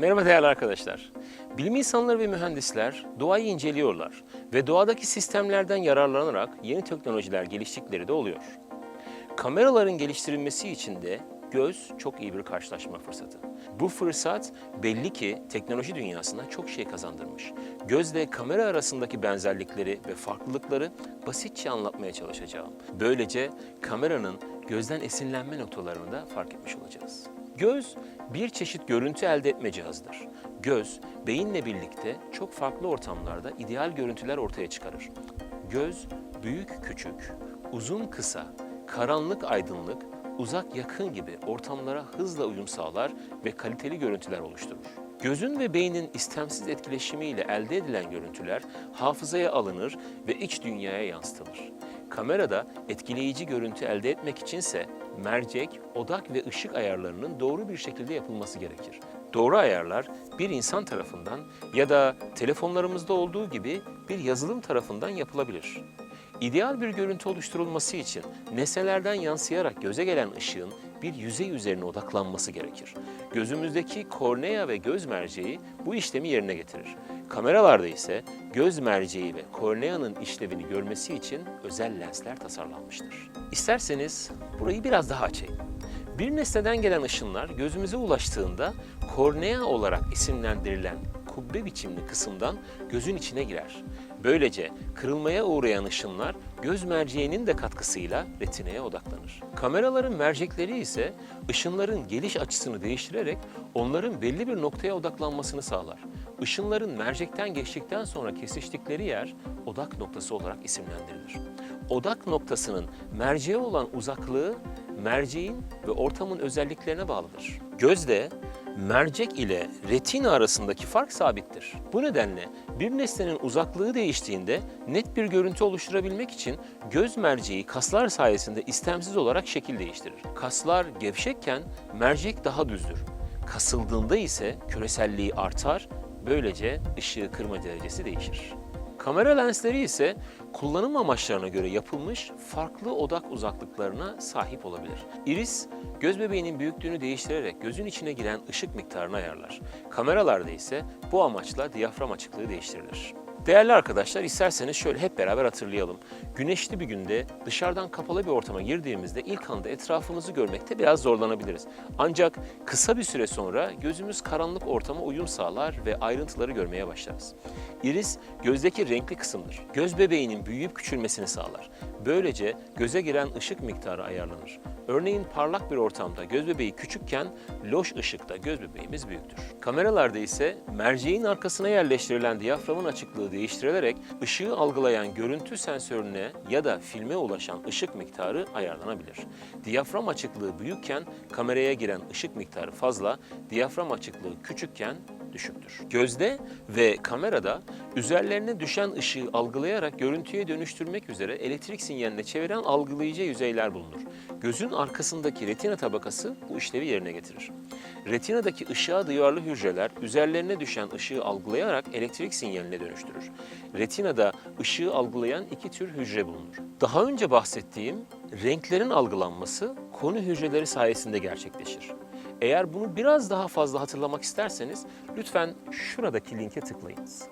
Merhaba değerli arkadaşlar. Bilim insanları ve mühendisler doğayı inceliyorlar ve doğadaki sistemlerden yararlanarak yeni teknolojiler geliştikleri de oluyor. Kameraların geliştirilmesi için de göz çok iyi bir karşılaşma fırsatı. Bu fırsat belli ki teknoloji dünyasına çok şey kazandırmış. Gözle kamera arasındaki benzerlikleri ve farklılıkları basitçe anlatmaya çalışacağım. Böylece kameranın gözden esinlenme noktalarını da fark etmiş olacağız. Göz bir çeşit görüntü elde etme cihazıdır. Göz, beyinle birlikte çok farklı ortamlarda ideal görüntüler ortaya çıkarır. Göz, büyük küçük, uzun kısa, karanlık aydınlık, uzak yakın gibi ortamlara hızla uyum sağlar ve kaliteli görüntüler oluşturur. Gözün ve beynin istemsiz etkileşimiyle elde edilen görüntüler hafızaya alınır ve iç dünyaya yansıtılır. Kamerada etkileyici görüntü elde etmek içinse mercek, odak ve ışık ayarlarının doğru bir şekilde yapılması gerekir. Doğru ayarlar bir insan tarafından ya da telefonlarımızda olduğu gibi bir yazılım tarafından yapılabilir. İdeal bir görüntü oluşturulması için nesnelerden yansıyarak göze gelen ışığın bir yüzey üzerine odaklanması gerekir. Gözümüzdeki kornea ve göz merceği bu işlemi yerine getirir. Kameralarda ise göz merceği ve korneanın işlevini görmesi için özel lensler tasarlanmıştır. İsterseniz burayı biraz daha açayım. Bir nesneden gelen ışınlar gözümüze ulaştığında kornea olarak isimlendirilen kubbe biçimli kısımdan gözün içine girer. Böylece kırılmaya uğrayan ışınlar göz merceğinin de katkısıyla retineye odaklanır. Kameraların mercekleri ise ışınların geliş açısını değiştirerek onların belli bir noktaya odaklanmasını sağlar. Işınların mercekten geçtikten sonra kesiştikleri yer odak noktası olarak isimlendirilir. Odak noktasının merceğe olan uzaklığı merceğin ve ortamın özelliklerine bağlıdır. Gözde mercek ile retina arasındaki fark sabittir. Bu nedenle bir nesnenin uzaklığı değiştiğinde net bir görüntü oluşturabilmek için göz merceği kaslar sayesinde istemsiz olarak şekil değiştirir. Kaslar gevşekken mercek daha düzdür. Kasıldığında ise küreselliği artar, böylece ışığı kırma derecesi değişir. Kamera lensleri ise kullanım amaçlarına göre yapılmış farklı odak uzaklıklarına sahip olabilir. Iris, göz bebeğinin büyüklüğünü değiştirerek gözün içine giren ışık miktarını ayarlar. Kameralarda ise bu amaçla diyafram açıklığı değiştirilir. Değerli arkadaşlar isterseniz şöyle hep beraber hatırlayalım. Güneşli bir günde dışarıdan kapalı bir ortama girdiğimizde ilk anda etrafımızı görmekte biraz zorlanabiliriz. Ancak kısa bir süre sonra gözümüz karanlık ortama uyum sağlar ve ayrıntıları görmeye başlarız. Iris gözdeki renkli kısımdır. Göz bebeğinin büyüyüp küçülmesini sağlar. Böylece göze giren ışık miktarı ayarlanır. Örneğin parlak bir ortamda göz bebeği küçükken loş ışıkta göz bebeğimiz büyüktür. Kameralarda ise merceğin arkasına yerleştirilen diyaframın açıklığı değiştirilerek ışığı algılayan görüntü sensörüne ya da filme ulaşan ışık miktarı ayarlanabilir. Diyafram açıklığı büyükken kameraya giren ışık miktarı fazla, diyafram açıklığı küçükken düşüktür. Gözde ve kamerada üzerlerine düşen ışığı algılayarak görüntüye dönüştürmek üzere elektrik sinyaline çeviren algılayıcı yüzeyler bulunur. Gözün arkasındaki retina tabakası bu işlevi yerine getirir. Retinadaki ışığa duyarlı hücreler üzerlerine düşen ışığı algılayarak elektrik sinyaline dönüştürür. Retinada ışığı algılayan iki tür hücre bulunur. Daha önce bahsettiğim renklerin algılanması konu hücreleri sayesinde gerçekleşir. Eğer bunu biraz daha fazla hatırlamak isterseniz lütfen şuradaki linke tıklayınız.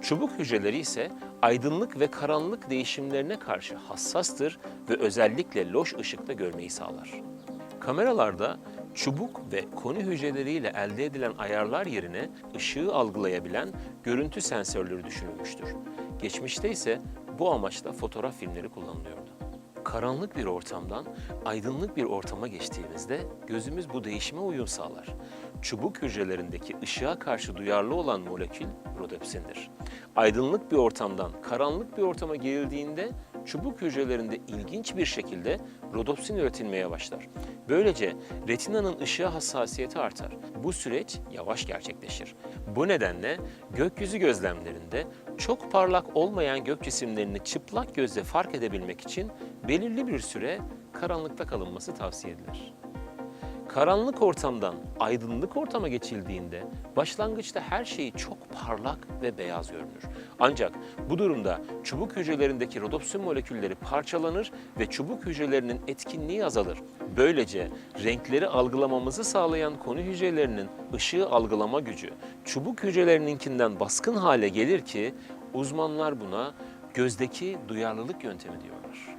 Çubuk hücreleri ise aydınlık ve karanlık değişimlerine karşı hassastır ve özellikle loş ışıkta görmeyi sağlar. Kameralarda çubuk ve koni hücreleriyle elde edilen ayarlar yerine ışığı algılayabilen görüntü sensörleri düşünülmüştür. Geçmişte ise bu amaçla fotoğraf filmleri kullanılıyordu. Karanlık bir ortamdan aydınlık bir ortama geçtiğimizde gözümüz bu değişime uyum sağlar. Çubuk hücrelerindeki ışığa karşı duyarlı olan molekül rodopsindir. Aydınlık bir ortamdan karanlık bir ortama girildiğinde çubuk hücrelerinde ilginç bir şekilde rodopsin üretilmeye başlar. Böylece retinanın ışığa hassasiyeti artar. Bu süreç yavaş gerçekleşir. Bu nedenle gökyüzü gözlemlerinde çok parlak olmayan gök cisimlerini çıplak gözle fark edebilmek için belirli bir süre karanlıkta kalınması tavsiye edilir. Karanlık ortamdan aydınlık ortama geçildiğinde başlangıçta her şey çok parlak ve beyaz görünür. Ancak bu durumda çubuk hücrelerindeki rodopsin molekülleri parçalanır ve çubuk hücrelerinin etkinliği azalır. Böylece renkleri algılamamızı sağlayan konu hücrelerinin ışığı algılama gücü çubuk hücrelerininkinden baskın hale gelir ki uzmanlar buna gözdeki duyarlılık yöntemi diyorlar.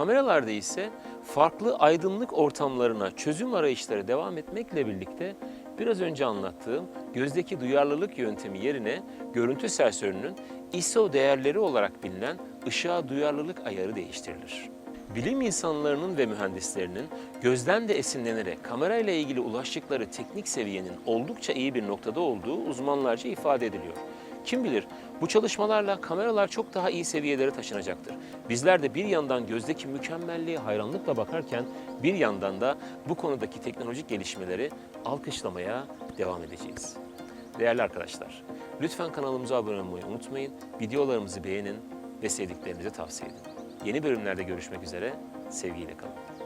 Kameralarda ise farklı aydınlık ortamlarına çözüm arayışları devam etmekle birlikte biraz önce anlattığım gözdeki duyarlılık yöntemi yerine görüntü sensörünün ISO değerleri olarak bilinen ışığa duyarlılık ayarı değiştirilir. Bilim insanlarının ve mühendislerinin gözden de esinlenerek kamerayla ilgili ulaştıkları teknik seviyenin oldukça iyi bir noktada olduğu uzmanlarca ifade ediliyor. Kim bilir bu çalışmalarla kameralar çok daha iyi seviyelere taşınacaktır. Bizler de bir yandan gözdeki mükemmelliğe hayranlıkla bakarken bir yandan da bu konudaki teknolojik gelişmeleri alkışlamaya devam edeceğiz. Değerli arkadaşlar, lütfen kanalımıza abone olmayı unutmayın, videolarımızı beğenin ve sevdiklerinize tavsiye edin. Yeni bölümlerde görüşmek üzere, sevgiyle kalın.